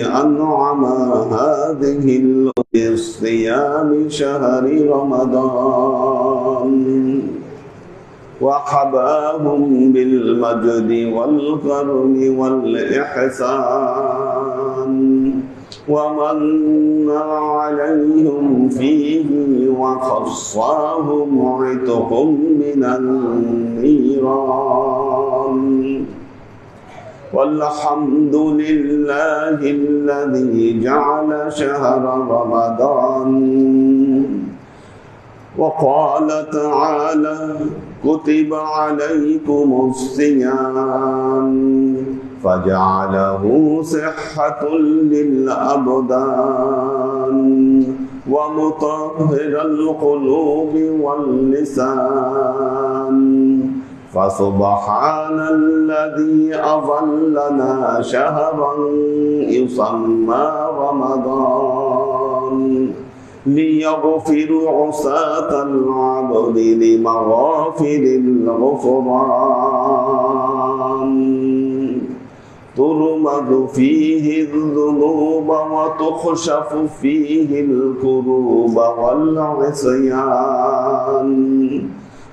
أنعم هذه الصيام شهر رمضان. وحباهم بالمجد والكرم والإحسان. ومن عليهم فيه وخصاهم عتق من النيران. والحمد لله الذي جعل شهر رمضان. وقال تعالى كتب عليكم الصيام فجعله صحة للأبدان ومطهر القلوب واللسان. فسبحان الذي أظلنا شهرا يسمى رمضان ليغفر عساة العبد لمغافر الغفران. ترمد فيه الذنوب وتخشف فيه الكروب والعصيان.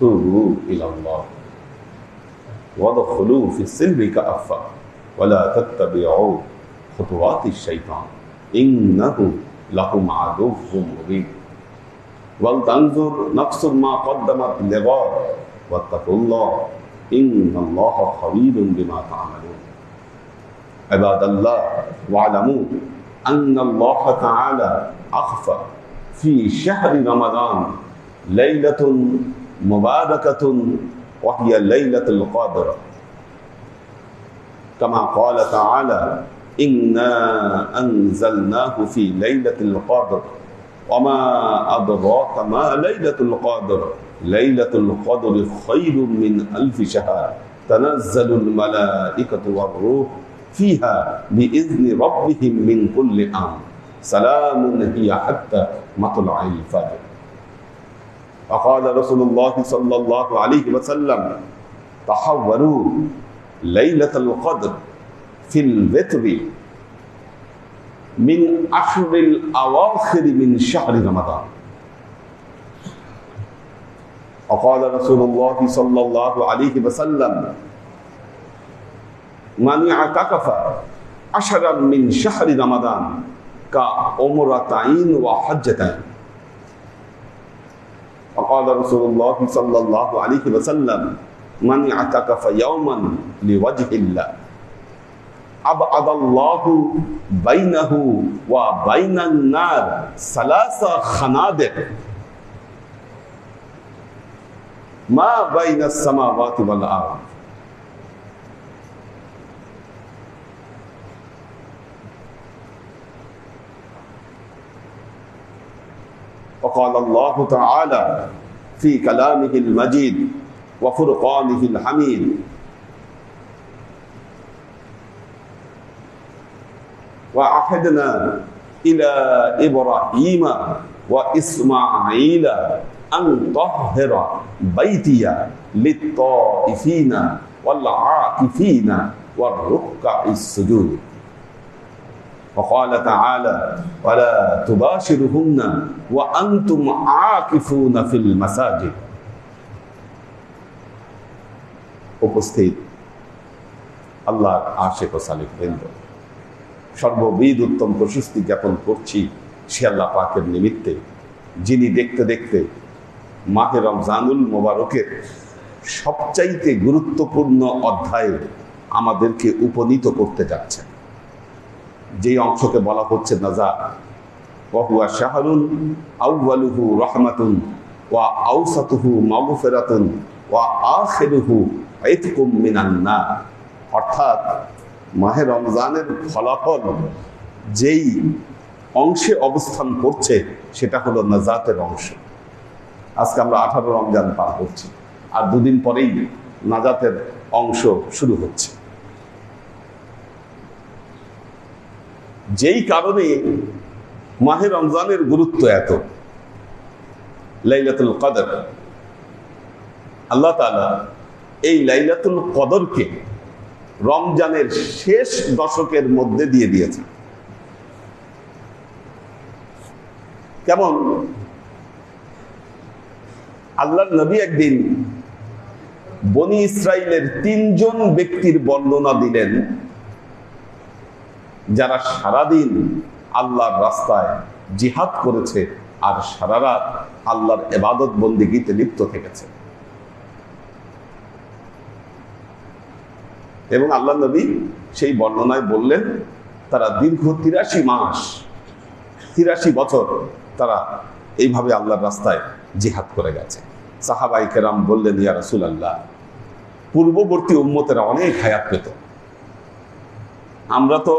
توبوا إلى الله. وادخلوا في السلم كأفة ولا تتبعوا خطوات الشيطان. إنه لكم عدو مبين. ولتنظر نفس ما قدمت لغد. واتقوا الله. إن الله خبير بما تعملون. عباد الله واعلموا أن الله تعالى أخفى في شهر رمضان ليلة مباركة وهي ليلة القدر. كما قال تعالى إنا أنزلناه في ليلة القدر. وما أدراك ما ليلة القدر؟ ليلة القدر خير من ألف شهر. تنزل الملائكة والروح فيها بإذن ربهم من كل أمر. سلام هي حتى مطلع الفجر. وقال رسول الله صلى الله عليه وسلم، تحوروا ليلة القدر في الوتر من عشر الأواخر من شهر رمضان. وقال رسول الله صلى الله عليه وسلم، من اعتكف عشرا من شهر رمضان كعمرتين وحجتين. فقال رسول الله صلى الله عليه وسلم، من اعتكف يوما لوجه الله ابعد الله بينه وبين النار ثلاث خنادق. ما بين السماوات والارض؟ وقال الله تعالى في كلامه المجيد وفرقانه الحميد. وعهدنا إلى إبراهيم وإسماعيل أن طهر بيتي للطائفين والعاكفين والركع السجود. وقال تعالى ولا تباشرهن وأنتم عاكفون في المساجد উপস্থিত আল্লাহর আশেক ও সালিক বৃন্দ সর্ববিদ উত্তম প্রশস্তি জ্ঞাপন করছি সে আল্লাহ পাকের নিমিত্তে যিনি দেখতে দেখতে মাহে রমজানুল মোবারকের সবচাইতে গুরুত্বপূর্ণ অধ্যায়ে আমাদেরকে উপনীত করতে যাচ্ছেন যেই অংশকে বলা হচ্ছে নাজা, ওয়াহুয়া শাহরুন আউ্বালুহু রহমাতুন, ওয়া আউসাতুহু মাগফিরাতুন, ওয়া আখিরুহু ইতকুম মিনান নার। অর্থাৎ মাহে রমজানের ফলাফল যেই অংশে অবস্থান করছে, সেটা হলো নাজাতের অংশ। আজকে আমরা আঠারো রমজান পার করছি, আর দুদিন পরেই নাজাতের অংশ শুরু হচ্ছে। যেই কারণে মাহে রমজানের গুরুত্ব এত। লাইলাতুল কদর। আল্লাহ তালা এই লাইলাতুল কদরকে রমজানের শেষ দশকের মধ্যে দিয়ে দিয়েছে কেমন? আল্লাহর নবী একদিন বনি ইসরায়েলের তিনজন ব্যক্তির বর্ণনা দিলেন যারা সারাদিন আল্লাহর রাস্তায় জিহাদ করেছে আর সারা রাত আল্লাহর এবাদত বন্দিগিতে লিপ্ত থেকেছে। এবং আল্লাহ নবী সেই বর্ণনায় বললেন, তারা দীর্ঘ তিরাশি মাস, তিরাশি বছর তারা এইভাবে আল্লাহর রাস্তায় জিহাদ করে গেছে। সাহাবাই কেরাম বললেন, ইয়া রসুল আল্লাহ পূর্ববর্তী উম্মতেরা অনেক হায়াত পেত। আমরা তো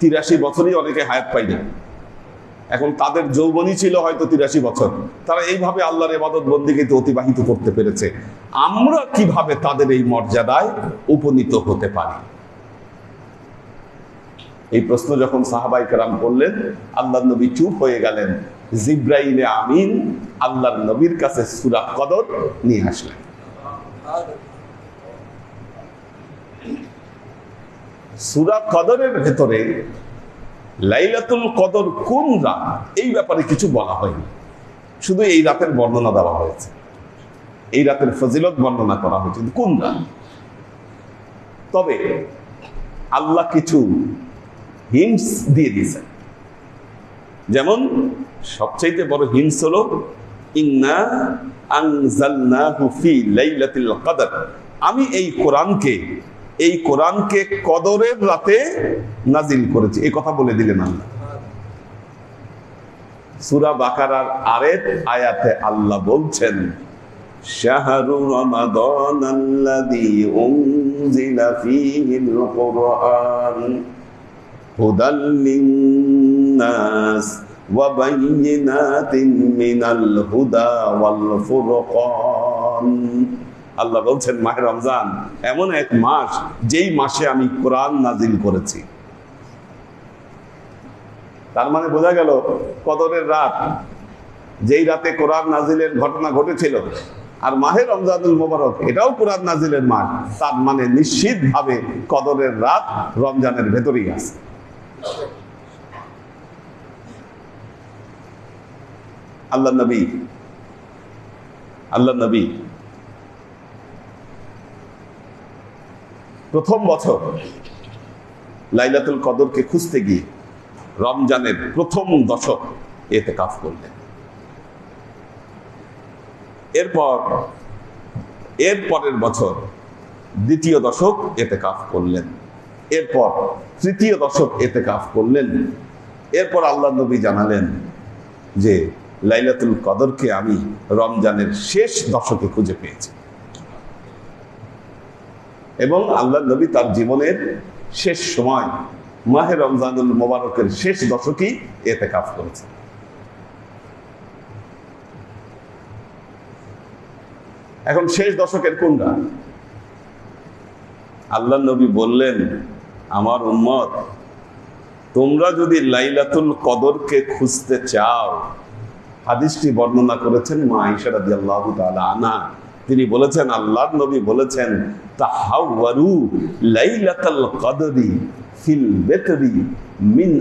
তিরাশি বছরই অনেকে হায়াত পাই না এখন তাদের যৌবনই ছিল হয়তো তিরাশি বছর। তারা এইভাবে আল্লাহর এবাদত বন্দিকে অতিবাহিত করতে পেরেছে। আমরা কীভাবে তাদের এই মর্যাদায় উপনীত হতে পারি? এই প্রশ্ন যখন সাহাবাই কেরাম করলেন আল্লাহ নবী চুপ হয়ে গেলেন। জিব্রাইলে আমিন আল্লাহর নবীর কাছে সুরা কদর নিয়ে আসলেন। সুরা কদরের ভেতরে লাইলাতুল কদর কোন রাত? এই ব্যাপারে কিছু বলা হয়নি। শুধু এই রাতের বর্ণনা দেওয়া হয়েছে। এই রাতের ফজিলত বর্ণনা করা হয়েছে কোন রাত? তবে আল্লাহ কিছু হিংস দিয়ে দিয়েছেন। যেমন, সবচাইতে বড় হিংস হলো, ইন্না কদর। আমি এই কোরআনকে এই কোরআনকে কদরের রাতে নাজিল করেছে। এই কথা বলে দিলেন আল্লাহ। সুরা বাকারার আরেক আয়াতে আল্লাহ বলছেন, শাহরু হুদা ওয়াল ফুরকান। আল্লাহ বলছেন, মাহে রমজান, এমন এক মাস যেই মাসে আমি কোরআন নাজিল করেছি। তার মানে বোঝা গেল, কদরের রাত, যেই রাতে কোরআন নাজিলের ঘটনা ঘটেছিল, আর মাহে রমজানুল মোবারক, এটাও কোরআন নাজিলের মাস। তার মানে নিশ্চিত ভাবে কদরের রাত রমজানের ভেতরেই আছে। আল্লাহ নবী আল্লাহ নবী প্রথম বছর লাইলাতুল কদরকে খুঁজতে গিয়ে রমজানের প্রথম দশক এতে কাজ করলেন। এরপর এর পরের বছর দ্বিতীয় দশক এতে কাজ করলেন। এরপর তৃতীয় দশক এতে কাজ করলেন। এরপর আল্লাহ নবী জানালেন যে, লাইলাতুল কদরকে আমি রমজানের শেষ দশকে খুঁজে পেয়েছি। এবং আল্লাহ নবী তার জীবনের শেষ সময়, মাহে রমজানুল মোবারকের শেষ দশকই এতে কাজ করেছে। এখন শেষ দশকের কোনটা? আল্লাহ নবী বললেন, আমার উম্মত, তোমরা যদি লাইলাতুল কদরকে খুঁজতে চাও, হাদিসটি বর্ণনা করেছেন মা আইসারা আল্লাহ আনা তিনি বলেছেন, আল্লাহর নবী বলেছেন ফিল মিন মিন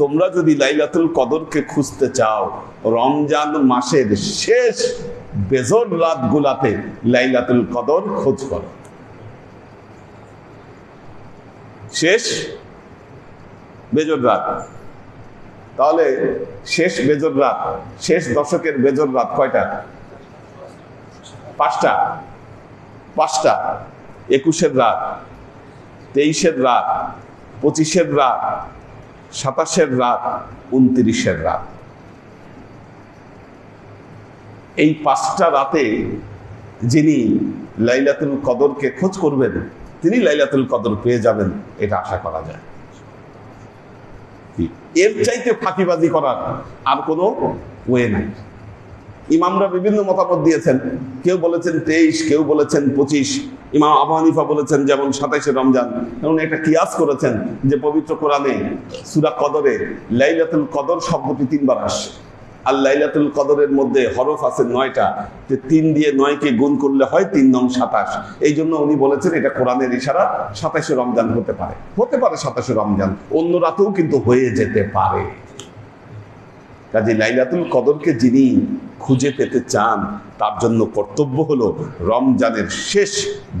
তোমরা যদি লাইলাতুল কদরকে খুঁজতে চাও, রমজান মাসের শেষ বেজর রাতগুলাতে লাইলাতুল কদর খোঁজ করো। শেষ বেজর রাত। তাহলে শেষ বেজর রাত, শেষ দশকের বেজর রাত কয়টা? পাঁচটা। পাঁচটা। একুশের রাত, তেইশের রাত, পঁচিশের রাত, সাতাশের রাত, উনত্রিশের রাত। এই পাঁচটা রাতে যিনি লাইলাতুল কদরকে খোঁজ করবেন, তিনি লাইলাতুল কদর পেয়ে যাবেন, এটা আশা করা যায়। এর চাইতে ফাঁকিবাজি করার আর কোনো ওয়ে নাই। ইমামরা বিভিন্ন মতামত দিয়েছেন। কেউ বলেছেন তেইশ, কেউ বলেছেন পঁচিশ। ইমাম আবু হানিফা বলেছেন যেমন সাতাইশে রমজান। এবং একটা কিয়াস করেছেন যে পবিত্র কোরআনে সুরা কদরে লাইলাতুল কদর শব্দটি তিনবার আসছে। আর লাইলাতুল কদরের মধ্যে হরফ আছে নয়টা। যে তিন দিয়ে নয়কে গুণ করলে হয় তিন নং সাতাশ। এই জন্য উনি বলেছেন এটা কোরআনের ইশারা, সাতাশে রমজান হতে পারে। হতে পারে সাতাশে রমজান, অন্য রাতেও কিন্তু হয়ে যেতে পারে। কাজে লাইলাতুল কদরকে যিনি খুঁজে পেতে চান, তার জন্য কর্তব্য হলো রমজানের শেষ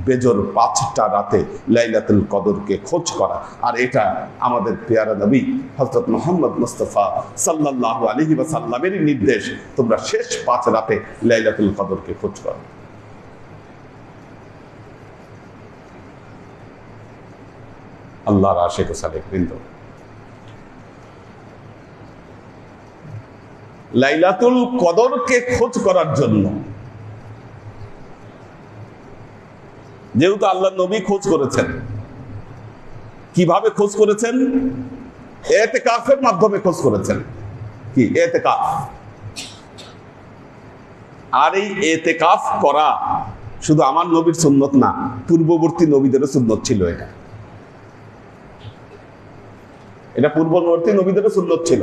বেজর পাঁচটা রাতে লাইলাতুল কদরকে খোঁজ করা। আর এটা আমাদের পেয়ারা নবী হজরত মোহাম্মদ মুস্তফা সাল্লাহ আলহি বা সাল্লামেরই নির্দেশ, তোমরা শেষ পাঁচ রাতে লাইলাতুল কদরকে খোঁজ করো। আল্লাহর আশেক সালেক বৃন্দ লাইলাতুল কদরকে খোঁজ করার জন্য। যেহেতু আল্লাহ নবী খোঁজ করেছেন, কীভাবে খোঁজ করেছেন? এতে কাফের মাধ্যমে খোঁজ করেছেন। কি? এতে কাফ আর এই এতে কাফ করা শুধু আমার নবীর সুন্নত না, পূর্ববর্তী নবীদেরও সুন্নত ছিল এটা। এটা পূর্ববর্তী নবীদেরও সুন্নত ছিল।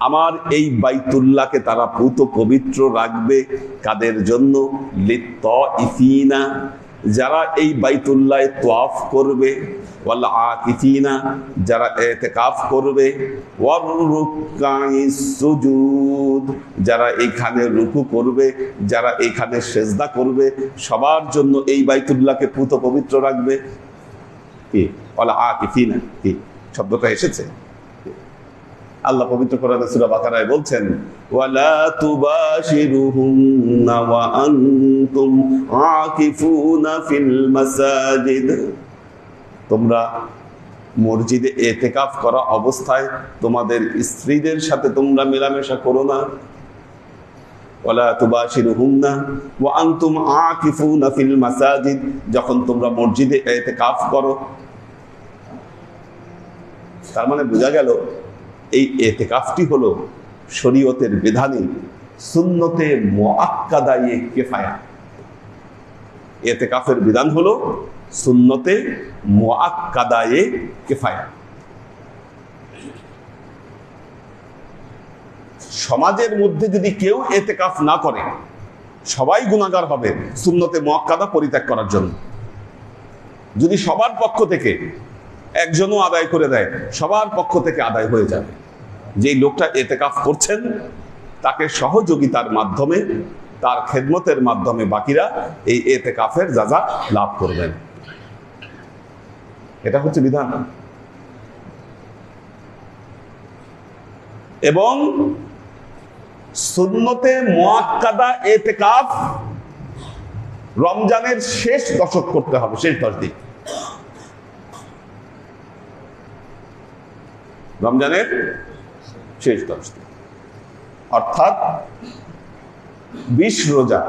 আমার এই বাইতুল্লাহকে তারা পুত পবিত্র রাখবে কাদের জন্য? ইফিনা যারা এই বাইতুল্লাহ তোয়াফ করবে। ওয়াল আকিফিনা যারা এতেকাফ করবে। সুজুদ, যারা এইখানে রুকু করবে, যারা এইখানে সেজদা করবে, সবার জন্য এই বাইতুল্লাহকে পুত পবিত্র রাখবে। কি? ওয়াল আকিফিনা কি? শব্দটা এসেছে? আল্লাহ পবিত্র কোরআনে সূরা বাকারায় বলছেন, ওয়ালা তুবাশিরুহুন্না ওয়া আনতুম আকিফুনা ফিল মাসাজিদ। তোমরা মসজিদে এতেকাফ করা অবস্থায় তোমাদের স্ত্রীদের সাথে তোমরা মেলামেশা করো না। যখন তোমরা মসজিদে এতেকাফ করো। তার মানে বোঝা গেল এই এতেকাফটি হলো শরীয়তের বিধানে সুন্নতে মোয়াক্কাদায়ে কেফায়া। এতেকাফের বিধান হলো সুন্নতে মোয়াক্কাদায়ে কেফায়া। সমাজের মধ্যে যদি কেউ এতেকাফ না করে, সবাই গুণাগার হবে সুন্নতে মোয়াক্কাদা পরিত্যাগ করার জন্য। যদি সবার পক্ষ থেকে একজনও আদায় করে দেয়, সবার পক্ষ থেকে আদায় হয়ে যাবে। যেই লোকটা এতেকাফ করছেন, তাকে সহযোগিতার মাধ্যমে, তার খেদমতের মাধ্যমে বাকিরা এই এতেকাফের যাজা লাভ করবেন। এটা হচ্ছে বিধান। এবং সুন্নতে মোয়াক্কাদা এতেকাফ রমজানের শেষ দশক করতে হবে, শেষ দশ দিন। রমজানের শেষ দশ দিন। অর্থাৎ বিশ রোজা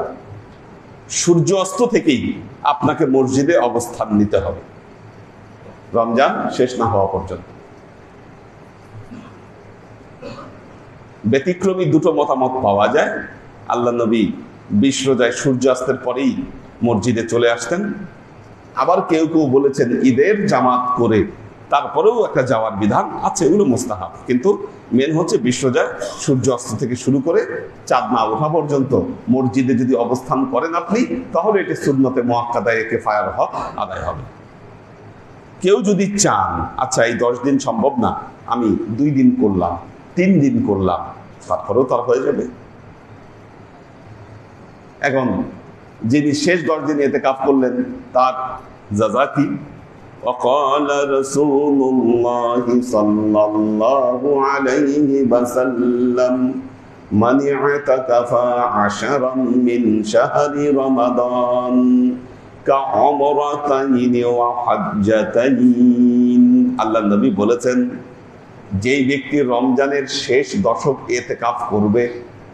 সূর্য অস্ত থেকেই আপনাকে মসজিদে অবস্থান নিতে হবে। রমজান শেষ না হওয়া পর্যন্ত। ব্যতিক্রমী দুটো মতামত পাওয়া যায়। আল্লাহ নবী বিশ রোজায় সূর্যাস্তের পরেই মসজিদে চলে আসতেন। আবার কেউ কেউ বলেছেন ঈদের জামাত করে তারপরেও একটা যাওয়ার বিধান আছে, এগুলো মোস্তাহাব। কিন্তু মেন হচ্ছে বিশ্বজয়, সূর্য অস্ত থেকে শুরু করে চাঁদ না ওঠা পর্যন্ত মসজিদে যদি অবস্থান করেন আপনি, তাহলে এটি সুন্নতে মোয়াক্কাদায় একে ফায়ার হক আদায় হবে। কেউ যদি চান আচ্ছা এই দশ দিন সম্ভব না, আমি দুই দিন করলাম, তিন দিন করলাম, তারপরেও তার হয়ে যাবে। এখন যিনি শেষ দশ দিন এতে কাপ করলেন, তার যাজা কি وقال رسول الله صلى الله عليه وسلم من اعتكف عشرا من شهر رمضان كعمرتين وحجتين আল্লাহ নবী বলেছেন যেই ব্যক্তি রমজানের শেষ দশক এতে কাফ করবে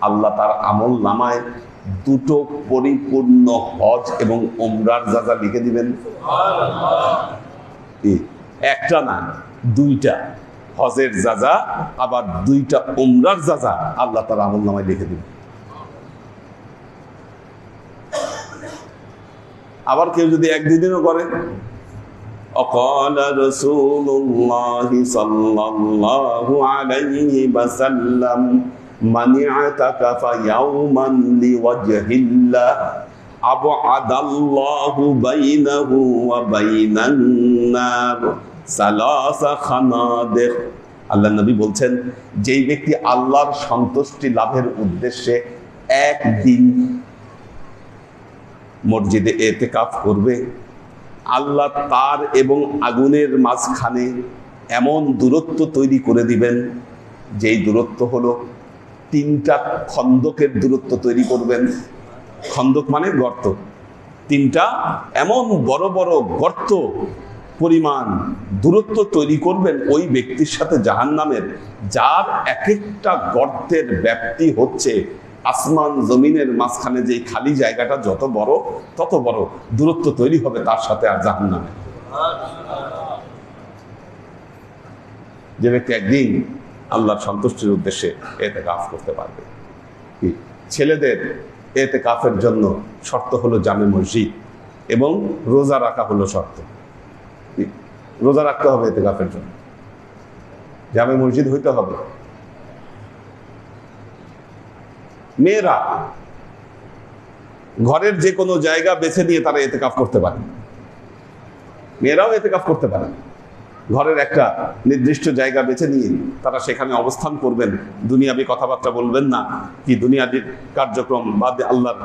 আল্লাহ তার আমল নামায় দুটো পরিপূর্ণ হজ এবং ওমরার যাজা লিখে দিবেন কি? একটা না দুইটা হজের যাজা আবার দুইটা ওমরার যাজা আল্লাহ তার আমল নামায় লিখে দিবেন আবার কেউ যদি এক দুদিনও করে وقال رسول الله صلى الله عليه وسلم من اعتكف يوما لوجه الله أبعد الله بينه وبين النار ثلاث خنادق আল্লাহ নবী বলছেন যেই ব্যক্তি আল্লাহর সন্তুষ্টি লাভের উদ্দেশ্যে একদিন মসজিদে এতেকাফ করবে আল্লাহ তার এবং আগুনের মাঝখানে এমন দূরত্ব তৈরি করে দিবেন যেই দূরত্ব হলো তিনটা খন্দকের দূরত্ব তৈরি করবেন খন্দক মানে গর্ত। তিনটা এমন বড় বড় গর্ত পরিমাণ দূরত্ব তৈরি করবেন ওই ব্যক্তির সাথে জাহান নামের যার এক একটা গর্তের ব্যাপ্তি হচ্ছে আসমান জমিনের মাঝখানে যে খালি জায়গাটা যত বড় তত বড় দূরত্ব তৈরি হবে তার সাথে আর জাহান নামে যে ব্যক্তি একদিন আল্লাহর সন্তুষ্টির উদ্দেশ্যে এতে কাজ করতে পারবে। ছেলেদের এতে কাফের জন্য শর্ত হলো জামে মসজিদ এবং রোজা রাখা হলো শর্ত। রোজা রাখতে হবে এতে কাফের জন্য। জামে মসজিদ হইতে হবে। মেয়েরা ঘরের যে কোনো জায়গা বেছে নিয়ে তারা এতে কাফ করতে পারে। মেয়েরাও এতে কাফ করতে পারে। ঘরের একটা নির্দিষ্ট জায়গা বেছে নিয়ে তারা সেখানে অবস্থান করবেন। দুনিয়াবি কথাবার্তা বলবেন না কি দুনিয়াবি কার্যক্রম বাদ আল্লাহর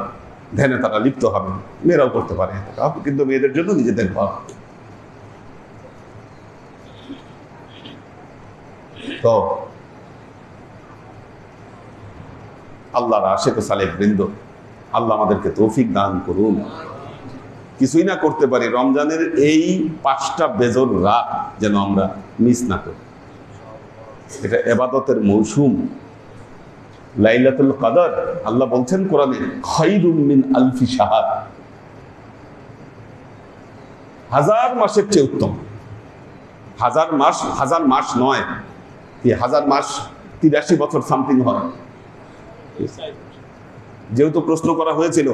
ধ্যানে তারা লিপ্ত হবে। মেয়েরাও করতে পারে। কিন্তু মেয়েদের জন্য নিজেদের ঘর। তো আল্লাহর আশেক সালেক বৃন্দ, আল্লাহ আমাদেরকে তৌফিক দান করুন। কিছুই না করতে পারি। রমজানের এই পাঁচটা বেজর রাত যেন আমরা মিস না করি। এটা এবাদতের মৌসুম। লাইলাতুল কাদর, আল্লাহ বলছেন কোরআনে খৈরুম আলফি সাহার হাজার মাসের চেয়ে উত্তম। হাজার মাস হাজার মাস নয়। হাজার মাস? তিরাশি বছর সামথিং হয়। যেহেতু প্রশ্ন করা হয়েছিল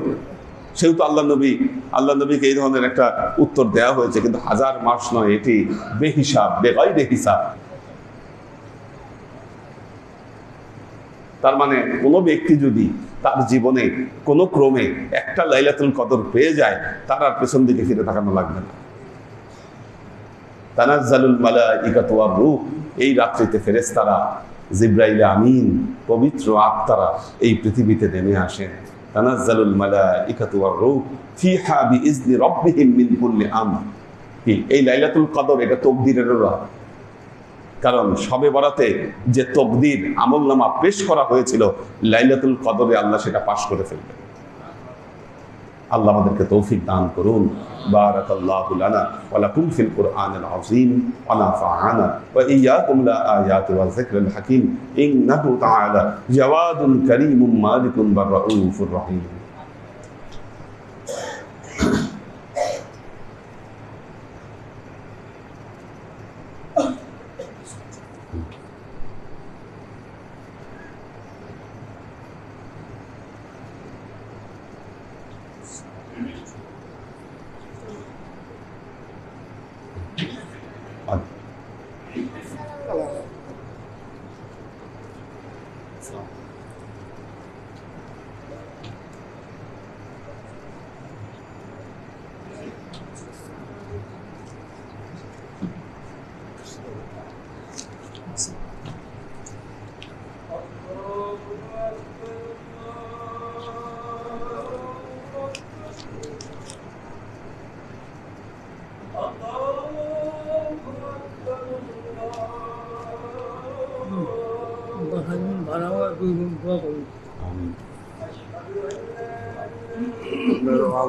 সেহেতু আল্লাহ নবী, আল্লাহ নবীকে এই ধরনের একটা উত্তর দেওয়া হয়েছে, কিন্তু হাজার মাস নয়, এটি বেহিসাব, বেগাইরে হিসাব। তার মানে কোনো ব্যক্তি যদি তার জীবনে কোনো ক্রমে একটা লাইলাতুল কদর পেয়ে যায়, তার আর পেছন দিকে ফিরে তাকানো লাগবে না। তানাজ্জালুল মালাইকাতু ওয়ার রূহ, এই রাত্রিতে ফেরেশতারা জিব্রাইল আমিন, পবিত্র আত্মারা এই পৃথিবীতে নেমে আসেন। তানাজ্জালুল মালাইকাতু ওয়ার রূহ ফিহা বিইজনি রাব্বিহিম মিন কুল্লি আমর। এই লাইলাতুল কদর, এটা তকদিরের রাত কারণ সবে বরাতে যে তকদির আমল নামা পেশ করা হয়েছিল, লাইলাতুল কদরে আল্লাহ সেটা পাশ করে ফেলবেন। আল্লাহ আমাদেরকে তৌফিক দান করুন বারাকাল্লাহু লানা ওয়া লাকুম ফিল কুরআনিল আযীম ওয়া নাফা'ানা ওয়া ইয়্যাকুম লা আয়াতি ওয়া যিকরিল হাকীম ইন্নাহু তাআলা জাওয়াদুন কারীমুম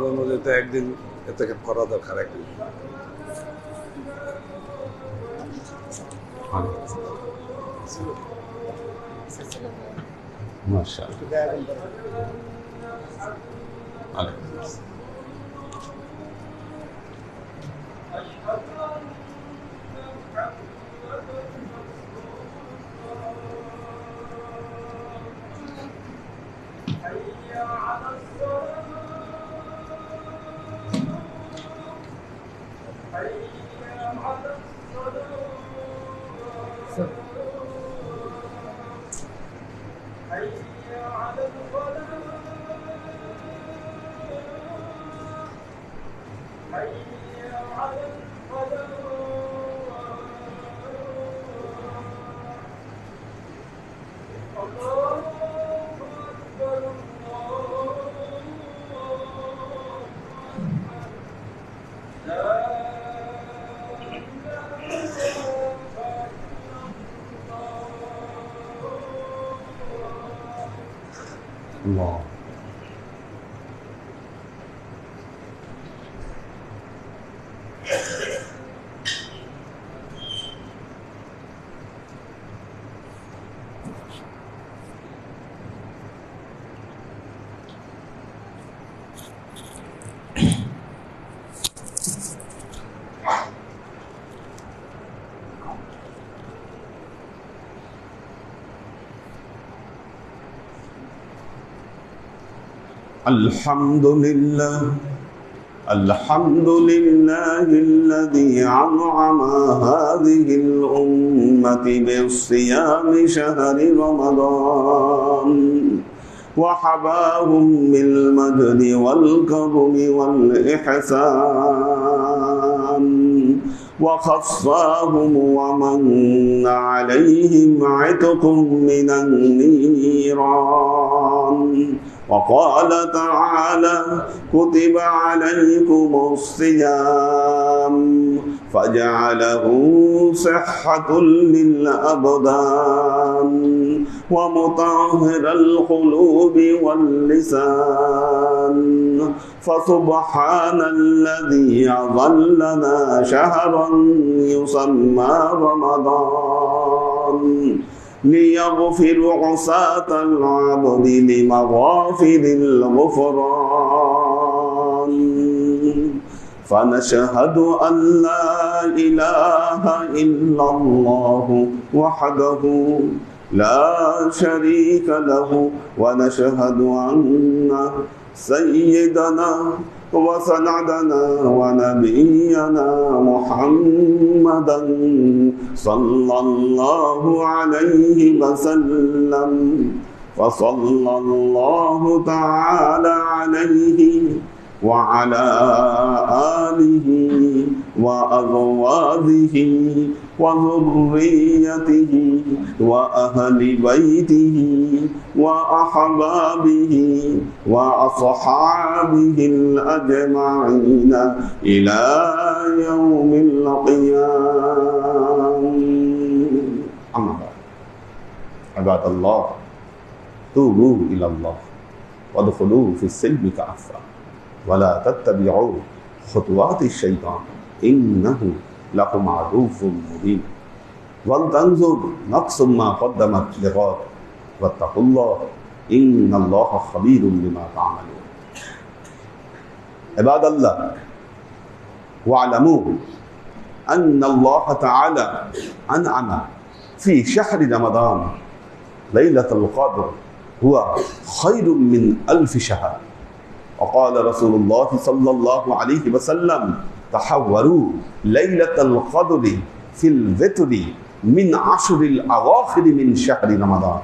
আমাদের মধ্যে তো একদিন এটাকে করা দরকার একদিন। Marshal Hari. الحمد لله الحمد لله الذي أنعم هذه الأمة بالصيام شهر رمضان وحباهم بالمجد والكرم والإحسان وخصاهم ومن عليهم عتق من النيران. وقال تعالى كتب عليكم الصيام فجعله صحة للأبدان ومطهر القلوب واللسان فسبحان الذي أظلنا شهرا يسمى رمضان. ليغفر عصاة العبد لمغافر الغفران. فنشهد أن لا إله إلا الله وحده لا شريك له ونشهد أن سيدنا وسندنا ونبينا محمدا صلى الله عليه وسلم فصلى الله تعالى عليه وعلى آله وأزواجه وذريته وأهل بيته وأحبابه وأصحابه الأجمعين إلى يوم القيامة عباد الله توبوا إلى الله وادخلوا في السلم كافة ولا تتبعوا خطوات الشيطان إنه لكم عدو مبين. ولتنظر نقص ما قدمت لغاد. واتقوا الله إن الله خبير بما تعملون. عباد الله واعلموا أن الله تعالى أنعم في شهر رمضان ليلة القدر هو خير من ألف شهر. وقال رسول الله صلى الله عليه وسلم تحوروا ليلة القدر في الوتر من عشر الأواخر من شهر رمضان.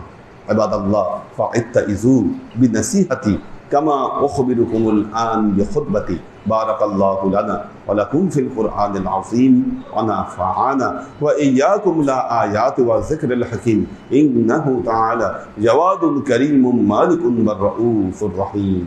عباد الله فاتئذوا بنصيحتي كما أخبركم الآن بخطبتي. بارك الله لنا ولكم في القرآن العظيم ونفعنا وإياكم لا آيات وذكر الحكيم. إنه تعالى جواد كريم مالك والرؤوف الرحيم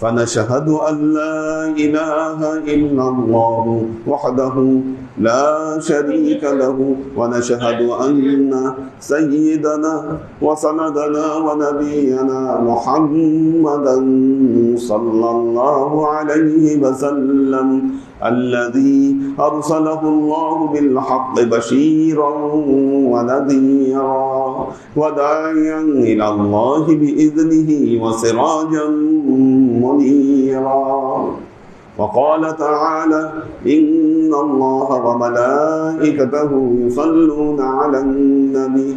فنشهد أن لا إله إلا الله وحده لا شريك له ونشهد أن سيدنا وسندنا ونبينا محمدا صلى الله عليه وسلم الذي أرسله الله بالحق بشيرا ونذيرا وداعيا إلى الله بإذنه وسراجا منيرا. وقال تعالى إن الله وملائكته يصلون على النبي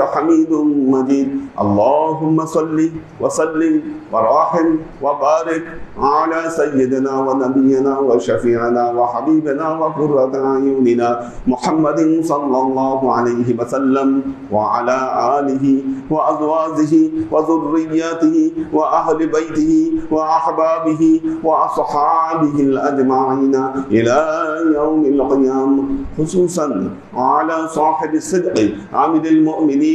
حميد مجيد. اللهم صل وسلم وراحم وبارك على سيدنا ونبينا وشفيعنا وحبيبنا وقرة أعيننا محمد صلى الله عليه وسلم وعلى آله وأزواجه وذرياته وأهل بيته وأحبابه وأصحابه الأجمعين إلى يوم القيامة خصوصا على صاحب الصدق عامل المؤمنين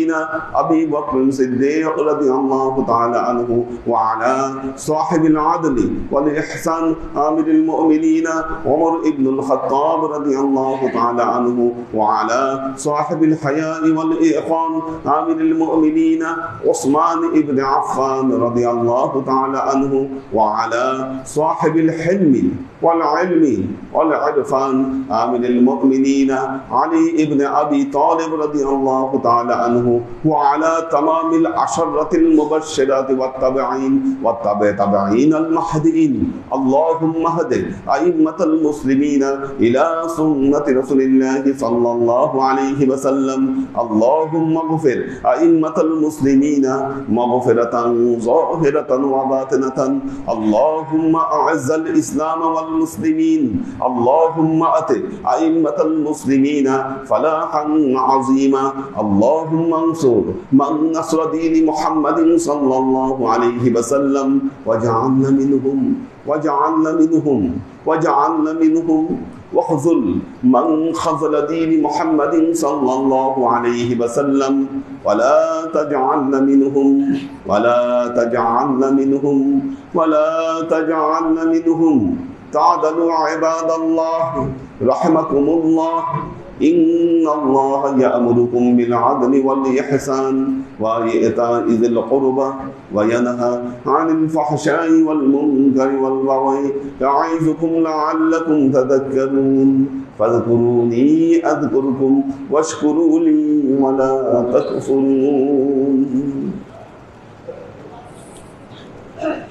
أبي بكر الصديق رضي الله تعالى عنه وعلى صاحب العدل والإحسان عامل المؤمنين. عمر بن الخطاب رضي الله تعالى عنه وعلى صاحب الحياء والإيقان عامل المؤمنين. عثمان بن عفان رضي الله تعالى عنه وعلى صاحب الحلم. والعلم والعرفان عامل المؤمنين. علي بن أبي طالب رضي الله تعالى عنه وعلى تمام العشرة المبشرات والتابعين والتابع تابعين المهديين اللهم اهد أئمة المسلمين إلى سنة رسول الله صلى الله عليه وسلم. اللهم اغفر أئمة المسلمين مغفرة ظاهرة وباطنة اللهم أعز الإسلام والمسلمين اللهم أت أئمة المسلمين فلاحا عظيما اللهم انصر من نصر دين محمد صلى الله عليه وسلم. واجعلنا منهم واجعلنا منهم واجعلنا منهم. واخذل من خذل دين محمد صلى الله عليه وسلم. ولا تجعلنا منهم ولا تجعلنا منهم ولا تجعلنا منهم. تعدلوا عباد الله رحمكم الله إن الله يأمركم بالعدل والإحسان وإيتاء ذي القربى وينهى عن الفحشاء والمنكر والبغي يعظكم لعلكم تذكرون فاذكروني أذكركم واشكروا لي ولا تكفرون Thank you.